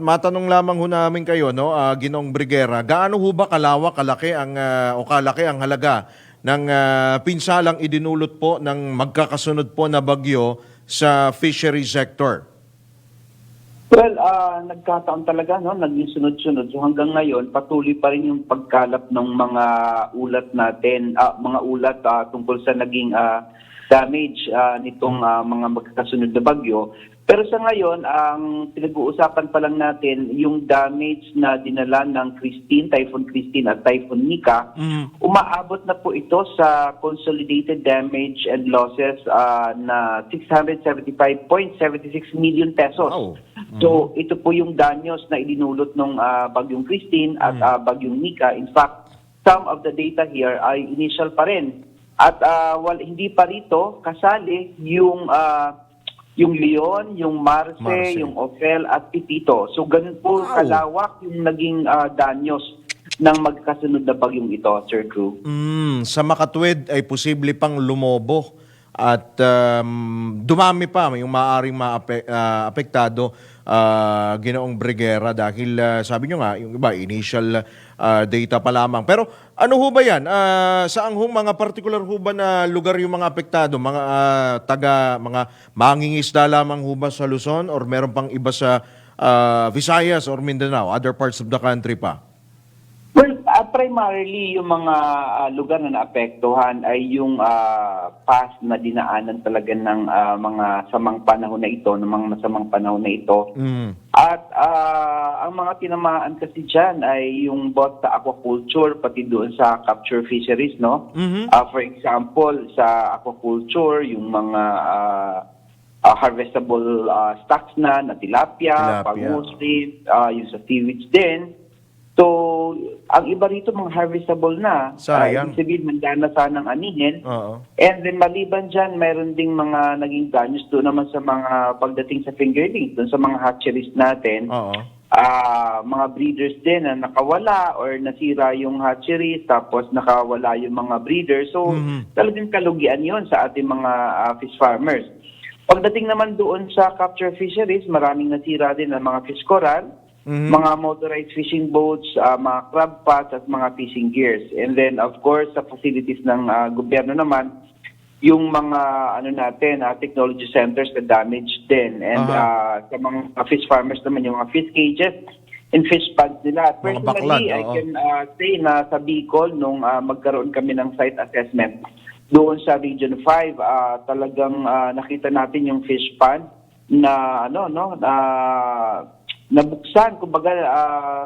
matanong lamang ho namin kayo, no, ah, Ginong Brigera, gaano ho ba kalawak, kalaki ang, ah, o kalaki ang halaga ng ah, pinsalang idinulot po ng magkakasunod po na bagyo sa fishery sector? Well, ah, nagkataon talaga, no? Naging sunod-sunod. So hanggang ngayon, patuloy pa rin yung pagkalap ng mga ulat natin, ah, mga ulat ah, tungkol sa naging ah, damage ah, nitong ah, mga magkakasunod na bagyo. Pero sa ngayon, ang pinag-uusapan pa lang natin, yung damage na dinala ng Christine, Typhoon Christine at Typhoon Nika, umaabot na po ito sa consolidated damage and losses ah, na 675.76 million pesos. Wow. So ito po yung danyos na idinulot ng Bagyong Christine at ah, Bagyong Nika. In fact, some of the data here ay initial pa rin. At ah, wal, hindi pa rito kasali yung ah, yung Leon, yung Marce, Marce. yung Ophel at Pipito. So ganun po Wow. kalawak yung naging ah, danyos ng magkasunod na bagyong ito, Sir Crew. Mm, sa makatwid ay posible pang lumobo at um, dumami pa yung maaaring maapektado uh, ginoong Brigera dahil ah, sabi nyo nga, yung iba, initial ah, data pa lamang. Pero ano ho ba yan? Ah, saan ho mga particular ho ba na lugar yung mga apektado? Mga ah, taga, mga mangingisda lamang ho ba sa Luzon or meron pang iba sa ah, Visayas or Mindanao, other parts of the country pa? Uh, primarily yung mga ah, lugar na naapektuhan ay yung ah, past na dinaanan talaga ng ah, mga samang panahon na ito, ng mga masamang panahon na ito. Mm. At ah, ang mga tinamaan kasi dyan ay yung both sa aquaculture pati doon sa capture fisheries, no? Mhm. Ah, for example, sa aquaculture, yung mga ah, ah, harvestable ah, stocks na, na tilapia, Tilapia. pangus, ah, yung sa seaweeds din. So, ang iba rito mga harvestable na. Sayang. Uh, sabihin, manda na sanang anihin. Oo. And then maliban dyan, mayroon ding mga naging damage doon naman sa mga pagdating sa fingerlings, doon sa mga hatcheries natin. Oo. Ah, mga breeders din na nakawala or nasira yung hatcheries tapos nakawala yung mga breeders. So, Mhm. talagang kalugian yon sa ating mga ah, fish farmers. Pagdating naman doon sa capture fisheries, maraming nasira din ang mga fish coral, Mhm. mga motorized fishing boats, ah, mga crab pots at mga fishing gears. And then of course sa facilities ng ah, gobyerno naman, yung mga ano natin, ah, technology centers na damaged din. And Aha. ah, sa mga fish farmers naman, yung mga fish cages and fish ponds nila. Personally, baklad, I can ah, say na sa Bicol, nung ah, magkaroon kami ng site assessment, doon sa Region 5, ah, talagang ah, nakita natin yung fish pond na ano no na nabuksan kumbaga ah,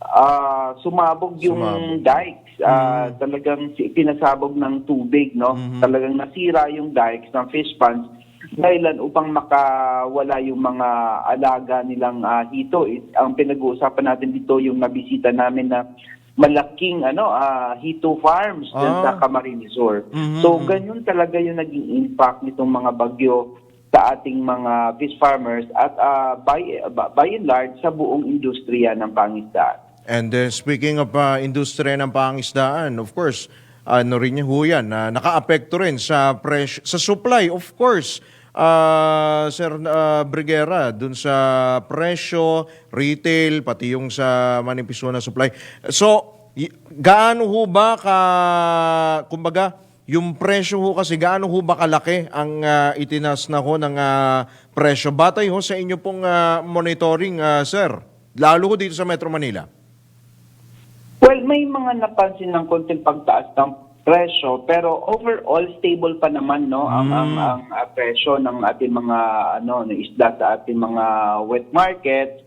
ah, sumabog yung Sumabog. dikes ah, talagang si- pinasabog ng tubig no Mhm. talagang nasira yung dikes ng fish ponds dahilan upang makawala yung mga alaga nilang ah, hito It- ang pinag-uusapan natin dito yung nabisita namin na malaking ano ah, hito farms Ah. sa Camarines Sur. Mhm. So ganyan talaga yung naging impact nitong mga bagyo sa ating mga fish farmers at ah, by, by and large sa buong industriya ng pangisdaan. And uh, speaking of uh, industriya ng pangisdaan, of course, ano rin yung huyan na nakaapekto rin sa pres- sa supply, of course. Uh, Sir uh, Brigera, dun sa presyo, retail, pati yung sa manipiso na supply. So, gaano ho ba ka, kumbaga, yung presyo ho kasi, gaano ho ba kalaki ang uh, itinas na ho ng uh, presyo? Batay ho sa inyo pong uh, monitoring, uh, sir. Lalo ho dito sa Metro Manila. Well, may mga napansin ng konting pagtaas ng presyo pero overall stable pa naman no ang ang, ang ah, presyo ng ating mga ano ng isda sa ating mga wet market.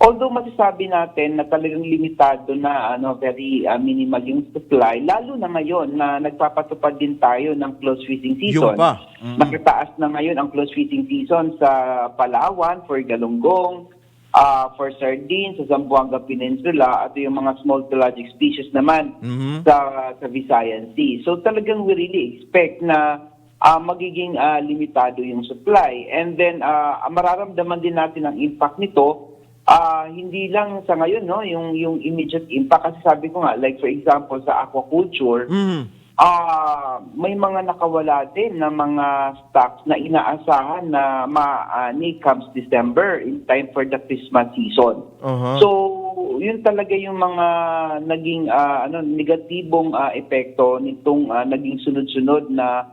Although masasabi natin na talagang limitado na ano very ah, minimal yung supply lalo na ngayon na nagpapatupad din tayo ng close fishing season. Yung pa. Mm. Nakitaas na ngayon ang close fishing season sa Palawan for galunggong, ah, for sardines sa Zamboanga Peninsula at yung mga small pelagic species naman Mhm. sa sa Visayan Sea. So talagang we really expect na ah, magiging ah, limitado yung supply. And then ah, mararamdaman din natin ang impact nito ah, hindi lang sa ngayon no yung yung immediate impact kasi sabi ko nga like for example sa aquaculture Mhm. ah may mga nakawala din na mga stocks na inaasahan na maani comes December in time for the Christmas season. Aha. So, yun talaga yung mga naging ah, ano negatibong ah, epekto nitong ah, naging sunod-sunod na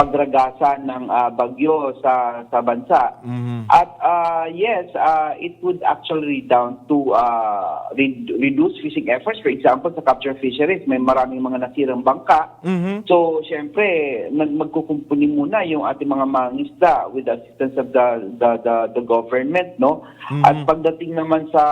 pagragasa ng ah, bagyo sa sa bansa. Mhm. At ah, yes, ah, it would actually lead down to ah, re- reduce fishing efforts. For example, sa capture fisheries, may maraming mga nasirang bangka. Mhm. So, syempre, nag magkukumpuni muna yung ating mga mangisda with the assistance of the the the, the government, no? At pagdating naman sa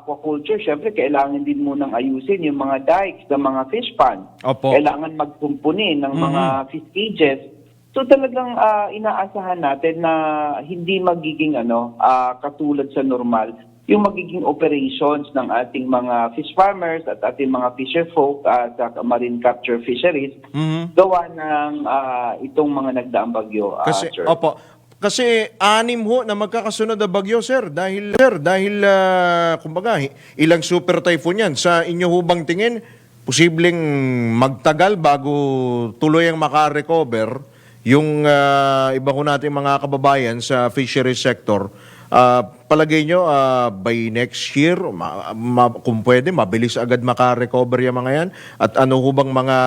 aquaculture, syempre kailangan din munang ayusin yung mga dikes, ng mga fish pond. Opo. Kailangan magkumpuni ng mga fish cages. So talagang ah, inaasahan natin na hindi magiging ano ah, katulad sa normal yung magiging operations ng ating mga fish farmers at ating mga fisher folk at sa marine capture fisheries Mhm. gawa ng ah, itong mga nagdaang bagyo. ah, Kasi sir. opo. Kasi anim ho na magkakasunod na bagyo, sir. Dahil sir, dahil ah, kumbaga ilang super typhoon 'yan sa inyo hubang tingin posibleng magtagal bago tuluyang maka-recover yung ah, iba ko nating mga kababayan sa fisheries sector. Ah, palagay nyo, ah, by next year, ma- ma- kung pwede, mabilis agad maka-recover yung mga yan? At ano hubang mga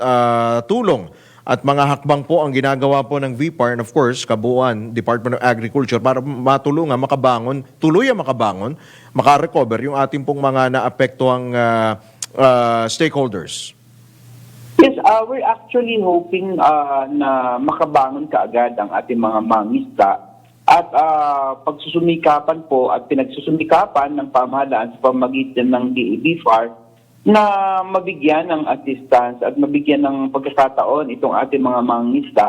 ah, tulong at mga hakbang po ang ginagawa po ng VPAR and of course, kabuuan, Department of Agriculture para matulungan, makabangon, tuluyang makabangon, maka-recover yung ating pong mga naapektuang ah, ah, stakeholders. Yes, uh, we're actually hoping uh, na makabangon kaagad ang ating mga mangisda at uh, pagsusumikapan po at pinagsusumikapan ng pamahalaan sa pamagitan ng DABFAR na mabigyan ng assistance at mabigyan ng pagkakataon itong ating mga mangisda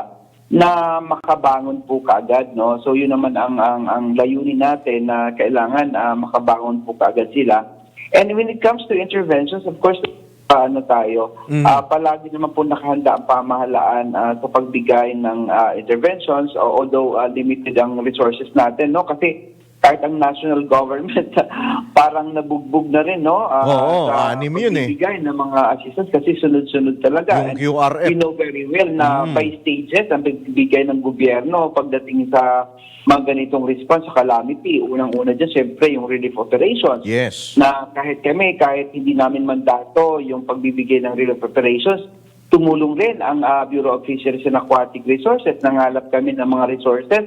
na makabangon po kaagad no? So yun naman ang ang, ang layunin natin na kailangan ah, makabangon po kaagad sila. And when it comes to interventions of course paano tayo. Ah, palagi naman po nakahanda ang pamahalaan ah, sa pagbigay ng ah, interventions although ah, limited ang resources natin no? Kasi kahit ang national government parang nabugbog na rin no ah, Oo, sa anim yun eh. pagbibigay ng mga assistance kasi sunod-sunod talaga Yung QRF. we know very well na Mm. by stages ang pagbibigay ng gobyerno pagdating sa mga ganitong response sa calamity. Unang-una dyan, siyempre, yung relief operations. Yes. Na kahit kami, kahit hindi namin mandato yung pagbibigay ng relief operations, tumulong rin ang ah, Bureau of Fisheries and Aquatic Resources. Nangalap kami ng mga resources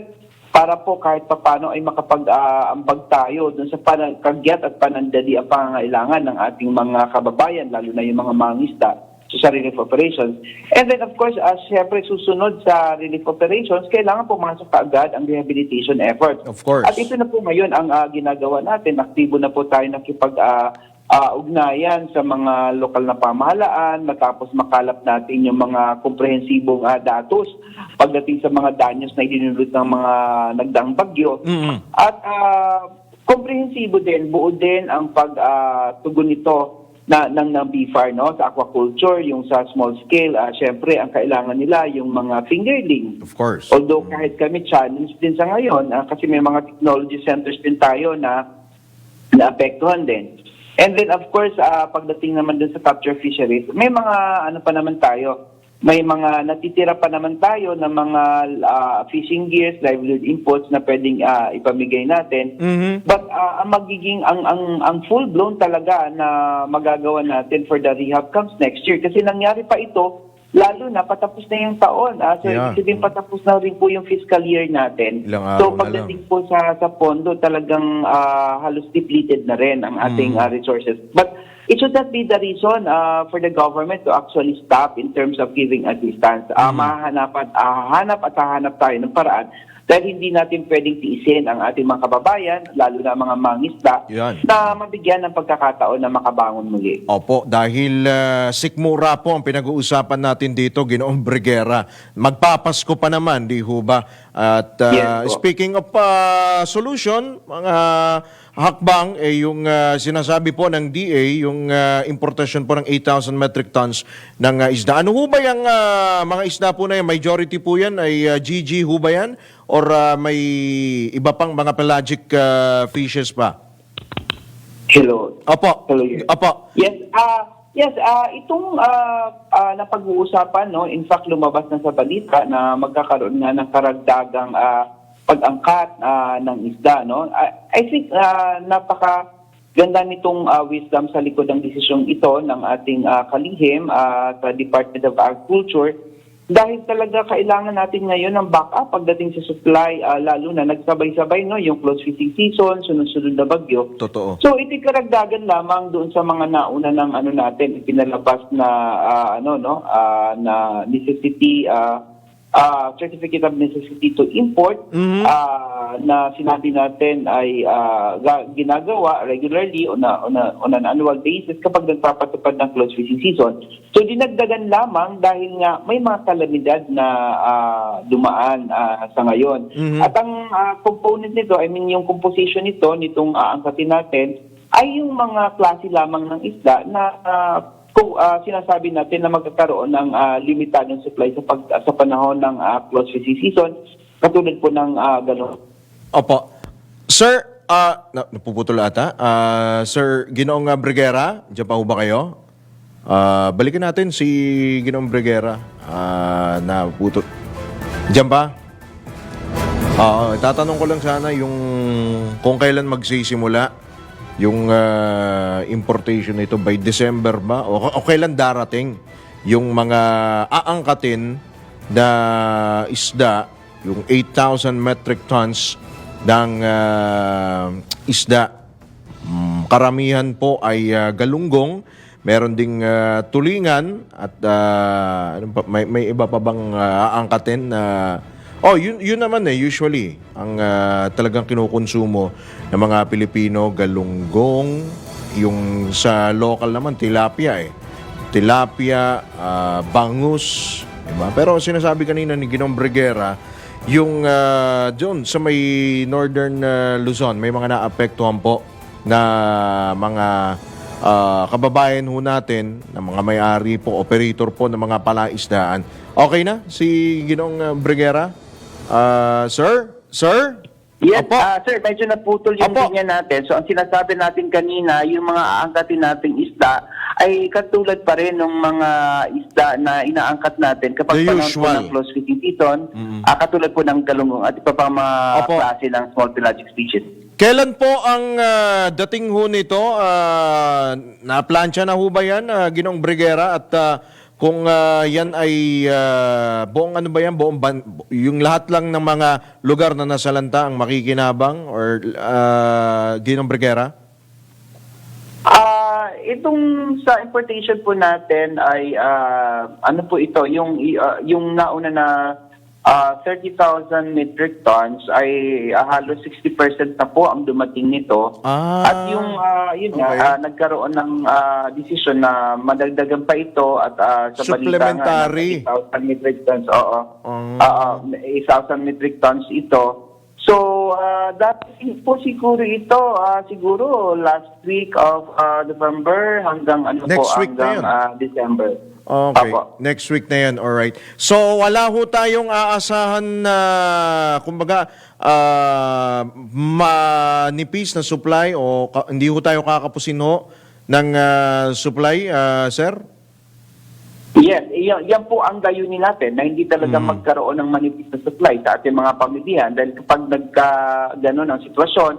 para po kahit papano ay makapag-ambag tayo dun sa panang, kagyat at panandali ang pangangailangan ng ating mga kababayan, lalo na yung mga mangisda so sa relief operations. And then of course, as siyempre susunod sa relief operations, kailangan pumasok kaagad ang rehabilitation efforts. Of course. At ito na po ngayon ang ah, ginagawa natin. Aktibo na po tayo nakipag ah, ah, ugnayan sa mga lokal na pamahalaan matapos makalap natin yung mga komprehensibong ah, datos pagdating sa mga danyos na idinulot ng mga nagdaang bagyo. Mhm. At ah, komprehensibo din, buo din ang pag-tugon nito na ng ng BFAR no sa aquaculture, yung sa small scale, ah, syempre ang kailangan nila yung mga fingerling. Of course. Although kahit kami challenge din sa ngayon ah, kasi may mga technology centers din tayo na naapektuhan din. And then of course, ah, pagdating naman dun sa capture fisheries, may mga ano pa naman tayo, may mga natitira pa naman tayo ng mga ah, fishing gears, livelihood inputs na pwedeng ah, ipamigay natin. Mhm. But ah, ang magiging ang ang ang full blown talaga na magagawa natin for the rehab comes next year kasi nangyari pa ito lalo na patapos na yung taon. Ah, so Yeah. ibig sabihin patapos na rin po yung fiscal year natin. Ilang so pagdating po sa sa pondo talagang ah, halos depleted na rin ang ating Mm. ah, resources. But it should not be the reason ah, for the government to actually stop in terms of giving assistance. Ah, Mm. mahahanap at hahanap at hahanap tayo ng paraan dahil hindi natin pwedeng tiisin ang ating mga kababayan, lalo na mga mangisda, Yan. na mabigyan ng pagkakataon na makabangon muli. Opo, dahil ah, sikmura po ang pinag-uusapan natin dito, Ginoong Brigera. Magpapasko pa naman, di ho ba? At ah, Yes speaking of ah, solution, mga hakbang, eh, yung ah, sinasabi po ng DA, yung ah, importasyon po ng 8,000 metric tons ng ah, isda. Ano ho ba yung ah, mga isda po na yan? Majority po yan ay ah, GG ho ba yan? Or ah, may iba pang mga pelagic ah, fishes pa? Hello. Opo. Hello. Opo. Yes, ah Yes, ah itong ah, ah, napag-uusapan, no, in fact, lumabas na sa balita na magkakaroon nga ng karagdagang ah, pag-angkat ah, ng isda. No? I, I think ah, napaka ganda nitong ah, wisdom sa likod ng desisyong ito ng ating ah, kalihim ah, sa Department of Agriculture dahil talaga kailangan natin ngayon ng backup pagdating sa supply, ah, lalo na nagsabay-sabay no, yung close fishing season, sunod-sunod na bagyo. Totoo. So ito'y karagdagan lamang doon sa mga nauna ng ano natin ipinalabas na ah, ano no ah, na necessity ah, ah, certificate of necessity to import Mhm. ah, na sinabi natin ay ga- ginagawa regularly on, a, on, a, on an annual basis kapag nagpapatupad ng close fishing season. So dinagdagan lamang dahil nga may mga kalamidad na ah, dumaan ah, sa ngayon. Mhm. At ang ah, component nito, I mean yung composition nito, nitong aangkatin natin, ay yung mga klase lamang ng isda na ah, kung ah, sinasabi natin na magkakaroon ng ah, limitadong supply sa, pag, sa panahon ng ah, close fishing season, katulad po ng uh, gano'n. Opo. Sir, na, napuputol ata. Ah, Sir Ginoong Brigera, dyan pa ba kayo? Ah, balikan natin si Ginoong Brigera ah, na putol. Diyan ba? Oo, tatanong ko lang sana yung kung kailan magsisimula yung ah, importation nito by December ba? O, o kailan darating yung mga aangkatin na isda yung 8,000 metric tons ng ah, isda? Mm, karamihan po ay ah, galunggong, meron ding ah, tulingan at pa, may, may iba pa bang ah, aangkatin na Oh, yun, yun naman eh, usually, ang ah, talagang kinukonsumo ng mga Pilipino, galunggong, yung sa local naman, tilapia eh. Tilapia, ah, bangus, diba? Pero sinasabi kanina ni Ginong Brigera, yung uh, doon sa may northern ah, Luzon, may mga naapektuhan po na mga ah, kababayan ho natin, na mga may-ari po, operator po ng mga palaisdaan. Okay na si Ginong ah, Brigera? Ah, sir? Sir? Yes, Opo. ah, sir, medyo naputol yung Opo. linya natin. So, ang sinasabi natin kanina, yung mga aangkatin nating isda ay katulad pa rin ng mga isda na inaangkat natin kapag The panahon po usual. ng close fishing season, ah, katulad po ng galunggong at iba pang mga Opo. klase ng small pelagic species. Kailan po ang ah, dating ho nito? Ah, na-plancha na ho ba yan, ah, Ginong Brigera? At ah, kung ah, yan ay ah, buong ano ba yan, buong ban- yung lahat lang ng mga lugar na nasalanta ang makikinabang or ah, Ginong Brigera? Ah, itong sa importation po natin ay ah, ano po ito, yung ah, yung nauna na ah, 30,000 metric tons ay ah, halos 60% na po ang dumating nito. Ah, at yung ah, yun nga, okay. ah, nagkaroon ng ah, desisyon na madagdagan pa ito at ah, sa Supplementary. balita nga 8,000 metric tons. Oo. Ah. Ah, 8,000 metric tons ito. So, uh, dati po siguro ito, ah, siguro last week of ah, November hanggang ano Next po, week hanggang ah, December. Okay. Apo. Next week na yan. Alright. So, wala ho tayong aasahan na, kumbaga, ah, manipis na supply o ka- hindi ho tayo kakapusin ho ng ah, supply, ah, sir? Yes, yan, yan po ang gayunin natin na hindi talaga Hmm. magkaroon ng manipis na supply sa ating mga pamilya dahil kapag nagka gano'n ang sitwasyon,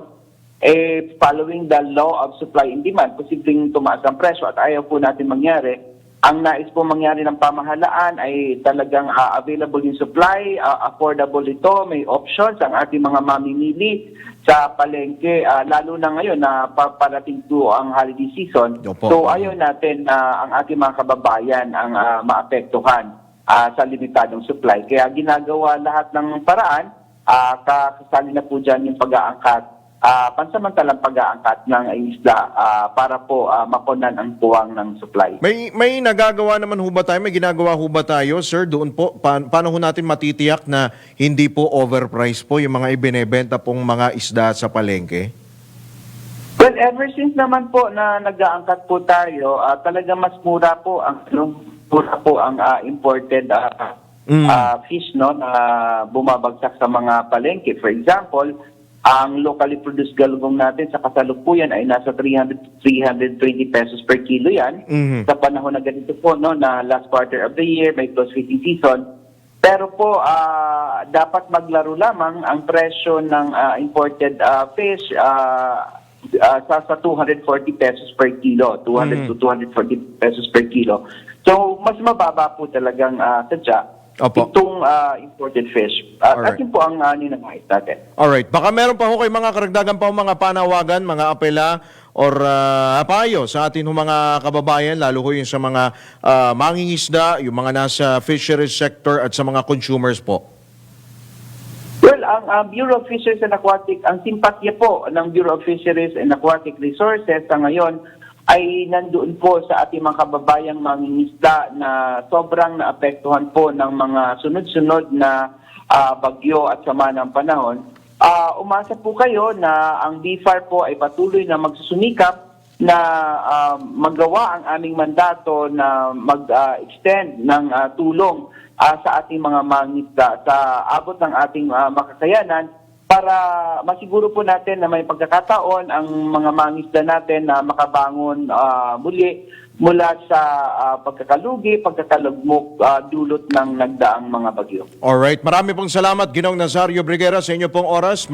eh, following the law of supply and demand, posibleng tumaas ang presyo at ayaw po natin mangyari. Ang nais po mangyari ng pamahalaan ay talagang ah, available yung supply, ah, affordable ito, may options ang ating mga mamimili sa palengke, ah, lalo na ngayon na paparating to ang holiday season. Opo. So ayaw natin na ang ating mga kababayan ang ah, maapektuhan ah, sa limitadong supply. Kaya ginagawa lahat ng paraan, uh, kasali na po dyan yung pag-aangkat, ah, pansamantalang pag-aangkat ng isda ah, para po ah, mapunan ang puwang ng supply. May, may nagagawa naman ho ba tayo? May ginagawa ho ba tayo, sir? Doon po, pa- paano ho natin matitiyak na hindi po overpriced po yung mga ibinebenta pong mga isda sa palengke? Well, ever since naman po na nag-aangkat po tayo, ah, talaga mas mura po ang ano, mura po ang ah, imported ah, Mm. ah, fish no na bumabagsak sa mga palengke. For example, ang locally produced galugong natin sa kasalukuyan ay nasa 300 320 pesos per kilo yan. Mhm. Sa panahon na ganito po, no, na last quarter of the year, may close fitting season. Pero po, ah, dapat maglaro lamang ang presyo ng ah, imported ah, fish ah, ah, sa, sa 240 pesos per kilo, 200 to 240 pesos per kilo. So, mas mababa po talagang uh, sadya Opo. itong ah, imported fish. At Alright. atin po ang uh, ninangais natin. Alright, baka meron pa ho kayo mga karagdagan pa ho mga panawagan, mga apela or ah, payo sa atin ho mga kababayan, lalo ho yung sa mga ah, mangingisda, yung mga nasa fisheries sector at sa mga consumers po. Well, ang ah, Bureau of Fisheries and Aquatic, ang simpatya po ng Bureau of Fisheries and Aquatic Resources sa ngayon ay nandoon po sa ating mga kababayang mangingisda na sobrang naapektuhan po ng mga sunod-sunod na ah, bagyo at sama ng panahon. Ah, umasa po kayo na ang BFAR po ay patuloy na magsusumikap na ah, magawa ang aming mandato na mag-extend ng ah, tulong ah, sa ating mga mangisda sa abot ng ating ah, makakayanan para masiguro po natin na may pagkakataon ang mga mangisda natin na makabangon ah, muli mula sa ah, pagkakalugi, pagkakalugmok ah, dulot ng nagdaang mga bagyo. Alright, marami pong salamat Ginong Nazario Briguera sa inyo pong oras.